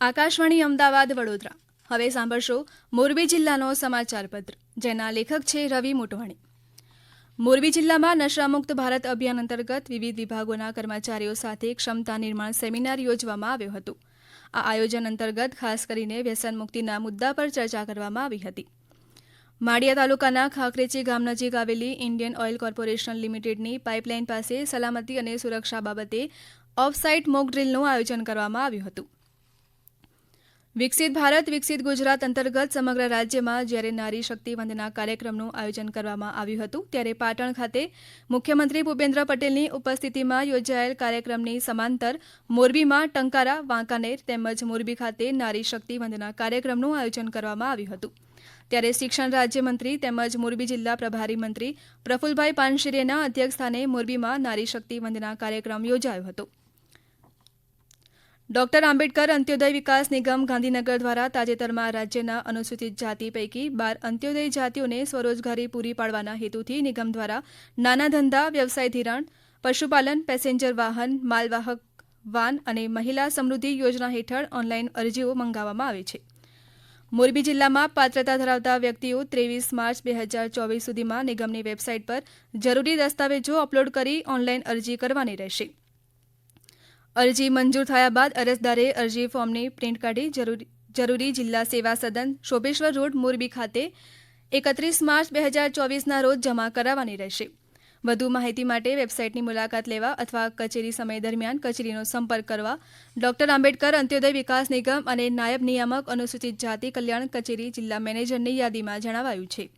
આકાશવાણી અમદાવાદ વડોદરા. હવે સાંભળશો મોરબી જિલ્લાનો સમાચાર પત્ર જેના લેખક છે રવિ મોટવાણી. મોરબી જિલ્લામાં નશામુક્ત ભારત અભિયાન અંતર્ગત વિવિધ વિભાગોના કર્મચારીઓ સાથે ક્ષમતા નિર્માણ સેમિનાર યોજવામાં આવ્યો હતો. આ આયોજન અંતર્ગત ખાસ કરીને વ્યસન મુક્તિના મુદ્દા પર ચર્ચા કરવામાં આવી હતી. માળિયા તાલુકાના ખાખરેચી ગામ નજીક આવેલી ઇન્ડિયન ઓઇલ કોર્પોરેશન લિમિટેડની પાઇપલાઇન પાસે સલામતી અને સુરક્ષા બાબતે ઓફસાઇટ મોક ડ્રીલનું આયોજન કરવામાં આવ્યું હતું. વિકસિત ભારત, વિકસિત ગુજરાત અંતર્ગત સમગ્ર રાજ્યમાં જ્યારે નારી શક્તિ વંદના કાર્યક્રમનું આયોજન કરવામાં આવ્યું હતું, ત્યારે પાટણ ખાતે મુખ્યમંત્રી ભૂપેન્દ્ર પટેલની ઉપસ્થિતિમાં યોજાયેલ કાર્યક્રમની સમાંતર મોરબીમાં ટંકારા, વાંકાનેર તેમજ મોરબી ખાતે નારી શક્તિ વંદના કાર્યક્રમનું આયોજન કરવામાં આવ્યું હતું. ત્યારે શિક્ષણ રાજ્યમંત્રી તેમજ મોરબી જિલ્લા પ્રભારી મંત્રી પ્રફુલભાઈ પાનશીરેના અધ્યક્ષસ્થાને મોરબીમાં નારી શક્તિ વંદના કાર્યક્રમ યોજાયો હતો. ડોક્ટર આંબેડકર અંત્યોદય વિકાસ નિગમ ગાંધીનગર દ્વારા તાજેતરમાં રાજ્યના અનુસૂચિત જાતિ પૈકી બાર અંત્યોદય જાતિઓને સ્વરોજગારી પૂરી પાડવાના હેતુથી નિગમ દ્વારા નાના ધંધા, વ્યવસાય ધિરાણ, પશુપાલન, પેસેન્જર વાહન, માલવાહક વાન અને મહિલા સમૃદ્ધિ યોજના હેઠળ ઓનલાઈન અરજીઓ મંગાવવામાં આવે છે. મોરબી જિલ્લામાં પાત્રતા ધરાવતા વ્યક્તિઓ ત્રેવીસ માર્ચ બે હજાર ચોવીસ સુધીમાં નિગમની વેબસાઇટ પર જરૂરી દસ્તાવેજો અપલોડ કરી ઓનલાઈન અરજી કરવાની રહેશે. અરજી મંજૂર થયા બાદ અરજદારે અરજી ફોર્મની પ્રિન્ટ કાઢી જરૂરી જરૂરી જિલ્લા સેવા સદન શોભેશ્વર રોડ, મોરબી ખાતે એકત્રીસ માર્ચ બે હજાર ચોવીસના રોજ જમા કરાવવાની રહેશે. વધુ માહિતી માટે વેબસાઇટની મુલાકાત લેવા અથવા કચેરી સમય દરમિયાન કચેરીનો સંપર્ક કરવા ડોક્ટર આંબેડકર અંત્યોદય વિકાસ નિગમ અને નાયબ નિયામક અનુસૂચિત જાતિ કલ્યાણ કચેરી જિલ્લા મેનેજરની યાદીમાં જણાવાયું છે.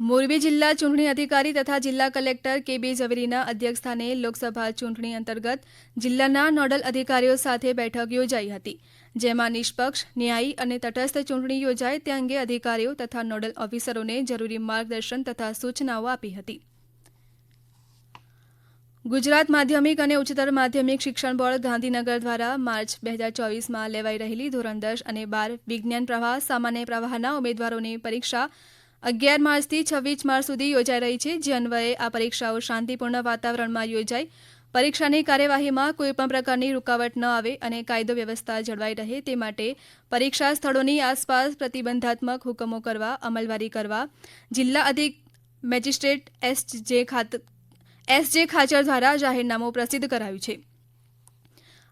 મોરબી જિલ્લા ચૂંટણી અધિકારી તથા જિલ્લા કલેક્ટર કે બી ઝવેરીના અધ્યક્ષસ્થાને લોકસભા ચૂંટણી અંતર્ગત જિલ્લાના નોડલ અધિકારીઓ સાથે બેઠક યોજાઈ હતી, જેમાં નિષ્પક્ષ, ન્યાયી અને તટસ્થ ચૂંટણી યોજાય તે અંગે અધિકારીઓ તથા નોડલ ઓફિસરોને જરૂરી માર્ગદર્શન તથા સૂચનાઓ આપી હતી. ગુજરાત માધ્યમિક અને ઉચ્ચતર માધ્યમિક શિક્ષણ બોર્ડ ગાંધીનગર દ્વારા માર્ચ બે હજાર ચોવીસમાં લેવાઈ રહેલી ધોરણ દસ અને બાર વિજ્ઞાન પ્રવાહ, સામાન્ય પ્રવાહના ઉમેદવારોની પરીક્ષા અગિયાર માર્ચથી છવ્વીસ માર્ચ સુધી યોજાઈ રહી છે, જે અન્વયે આ પરીક્ષાઓ શાંતિપૂર્ણ વાતાવરણમાં યોજાઈ. પરીક્ષાની કાર્યવાહીમાં કોઈપણ પ્રકારની રૂકાવટ ન આવે અને કાયદો વ્યવસ્થા જળવાઈ રહે તે માટે પરીક્ષા સ્થળોની આસપાસ પ્રતિબંધાત્મક હુકમો કરવા, અમલવારી કરવા, જિલ્લા અધિક, મેજિસ્ટ્રેટ એસ જે ખાત, એસ જે ખાચર દ્વારા જાહેરનામું પ્રસિદ્ધ કરાયું છે.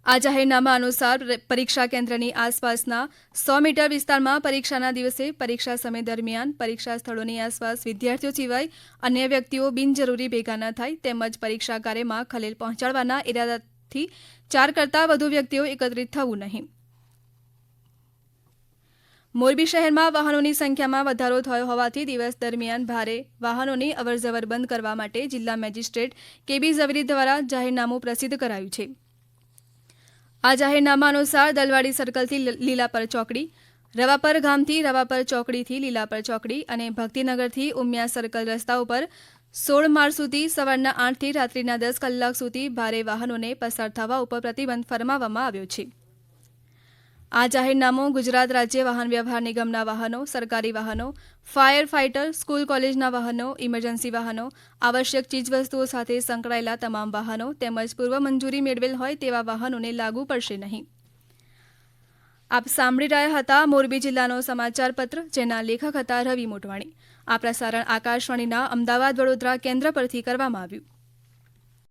આ જાહેરનામા અનુસાર પરીક્ષા કેન્દ્રની આસપાસના સો મીટર વિસ્તારમાં પરીક્ષાના દિવસે પરીક્ષા સમય દરમિયાન પરીક્ષા સ્થળોની આસપાસ વિદ્યાર્થીઓ સિવાય અન્ય વ્યક્તિઓ બિનજરૂરી ભેગા ન થાય તેમજ પરીક્ષા કાર્યમાં ખલેલ પહોંચાડવાના ઇરાદાથી ચાર કરતાં વધુ વ્યક્તિઓ એકત્રિત થવું નહીં. મોરબી શહેરમાં વાહનોની સંખ્યામાં વધારો થયો હોવાથી દિવસ દરમિયાન ભારે વાહનોની અવરજવર બંધ કરવા માટે જિલ્લા મેજિસ્ટ્રેટ કેબી ઝવેરી દ્વારા જાહેરનામું પ્રસિદ્ધ કરાયું છે. આ જાહેરનામા અનુસાર દલવાડી સર્કલથી લીલાપર ચોકડી, રવાપર ગામથી રવાપર ચોકડીથી લીલાપર ચોકડી અને ભક્તિનગરથી ઉમિયા સર્કલ રસ્તા ઉપર સોળ માર્ચ સુધી સવારના આઠથી રાત્રિના દસ કલાક સુધી ભારે વાહનોને પસાર થવા ઉપર પ્રતિબંધ ફરમાવવામાં આવ્યો છે. આ જાહેરનામું ગુજરાત રાજ્ય વાહન વ્યવહાર નિગમના વાહનો, સરકારી વાહનો, ફાયર ફાઇટર, સ્કૂલ કોલેજના વાહનો, ઇમરજન્સી વાહનો, આવશ્યક ચીજવસ્તુઓ સાથે સંકળાયેલા તમામ વાહનો તેમજ પૂર્વ મંજૂરી મેળવેલ હોય તેવા વાહનોને લાગુ પડશે નહીં. આપ સાંભળી રહ્યા હતા મોરબી જિલ્લાનો સમાચાર પત્ર, જેના લેખક હતા રવિ મોટવાણી. આ પ્રસારણ આકાશવાણીના અમદાવાદ વડોદરા કેન્દ્ર પરથી કરવામાં આવ્યું.